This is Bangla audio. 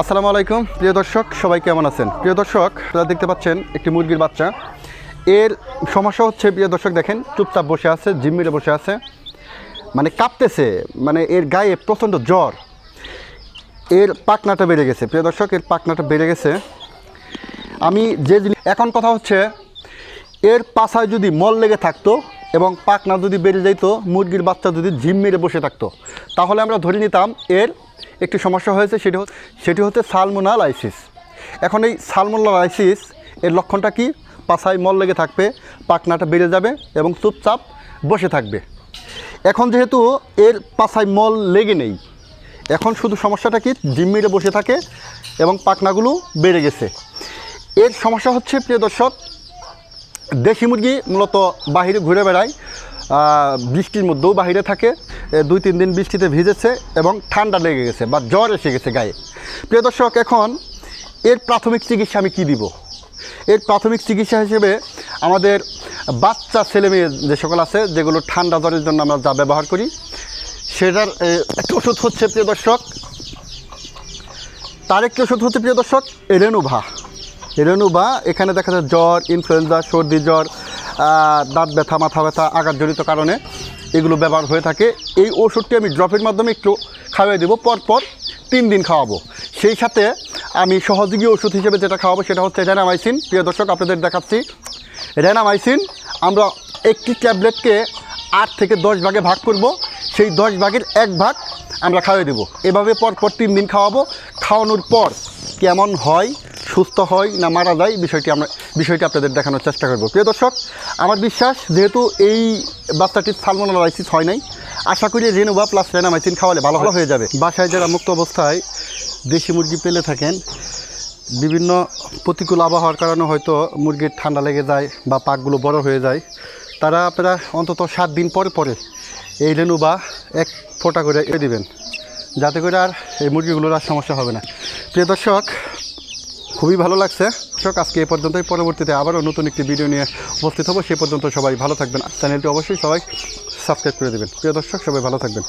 আসসালামু আলাইকুম, প্রিয় দর্শক, সবাই কেমন আছেন? প্রিয় দর্শক, আপনারা দেখতে পাচ্ছেন একটি মুরগির বাচ্চা। এর সমস্যা হচ্ছে, প্রিয় দর্শক, দেখেন, চুপচাপ বসে আছে জিম্মিরে বসে আছে। মানে কাঁপতেছে মানে এর গায়ে প্রচণ্ড জ্বর। এর পাকনাটা বেড়ে গেছে, প্রিয় দর্শক, এর পাকনাটা বেড়ে গেছে। আমি যে জিনিস এখন কথা হচ্ছে, এর পাছায় যদি মল লেগে থাকতো এবং পাকনা যদি বেড়ে যাইতো, মুরগির বাচ্চা যদি ঝিম মেরে বসে থাকতো, তাহলে আমরা ধরে নিতাম এর একটি সমস্যা হয়েছে, সেটি সেটি হচ্ছে সালমোনালাইসিস। এখন এই সালমোনালাইসিস এর লক্ষণটা কি? পাছায় মল লেগে থাকবে পাকনাটা বেড়ে যাবে এবং চুপচাপ বসে থাকবে। এখন যেহেতু এর পাছায় মল লেগে নেই, এখন শুধু সমস্যাটা কি? জিম্মিরে বসে থাকে এবং পাকনাগুলো বেড়ে গেছে। এর সমস্যা হচ্ছে, প্রিয় দর্শক, দেশি মুরগি মূলত বাহিরে ঘুরে বেড়ায় বৃষ্টির মধ্যেও বাহিরে থাকে। দুই, তিন দিন বৃষ্টিতে ভিজেছে এবং ঠান্ডা লেগে গেছে বা জ্বর এসে গেছে গায়ে। প্রিয় দর্শক, এখন এর প্রাথমিক চিকিৎসা আমি কী দিব? এর প্রাথমিক চিকিৎসা হিসেবে আমাদের বাচ্চা, ছেলে মেয়ে যে সকল আছে, যেগুলো ঠান্ডা জ্বরের জন্য আমরা যা ব্যবহার করি, সেটার একটা ওষুধ হচ্ছে, প্রিয় দর্শক, তার একটি ওষুধ হচ্ছে, প্রিয় দর্শক রেনুভা রেনুভা এখানে দেখা যায় জ্বর, ইনফ্লুয়েঞ্জা, সর্দি জ্বর দাঁত ব্যথা, মাথা ব্যথা আঘাতজনিত কারণে এগুলো ব্যবহার হয়ে থাকে। এই ওষুধটি আমি ড্রপের মাধ্যমে একটু খাওয়াই দেবো, পরপর তিন দিন খাওয়াবো। সেই সাথে আমি সহযোগী ওষুধ হিসেবে যেটা খাওয়াবো সেটা হচ্ছে র্যানামাইসিন প্রিয় দর্শক, আপনাদের দেখাচ্ছি। র্যানামাইসিন আমরা একটি ট্যাবলেটকে আট থেকে দশ ভাগে ভাগ করব। সেই দশ ভাগের এক ভাগ আমরা খাওয়াই দেবো। এভাবে পরপর তিন দিন খাওয়াবো। খাওয়ানোর পর কেমন হয় সুস্থ হয় না মারা যায় বিষয়টি আমরা বিষয়টি আপনাদের দেখানোর চেষ্টা করব। প্রিয় দর্শক, আমার বিশ্বাস, যেহেতু এই বাচ্চাটির সালমোনালাইসিস হয় নাই, আশা করি রেনোভা প্লাস রেনামাইসিন খাওয়ালে ভালো ভালো হয়ে যাবে। বাসায় যারা মুক্ত অবস্থায় দেশি মুরগি পেলে থাকেন, বিভিন্ন প্রতিকূল আবহাওয়ার কারণে হয়তো মুরগির ঠান্ডা লেগে যায় বা পাকগুলো বড় হয়ে যায়, তারা আপনারা অন্তত সাত দিন পরে পরে এই রেনু বা এক ফোঁটা করে এ দিবেন। যাতে করে আর এই মুরগিগুলোর আর সমস্যা হবে না। প্রিয় দর্শক খুবই ভালো লাগছে। দর্শক, আজকে এ পর্যন্তই। পরবর্তীতে আবারও নতুন একটি ভিডিও নিয়ে উপস্থিত হব। সে পর্যন্ত সবাই ভালো থাকবেন। চ্যানেলটি অবশ্যই সবাই সাবস্ক্রাইব করে দেবেন। প্রিয় দর্শক, সবাই ভালো থাকবেন।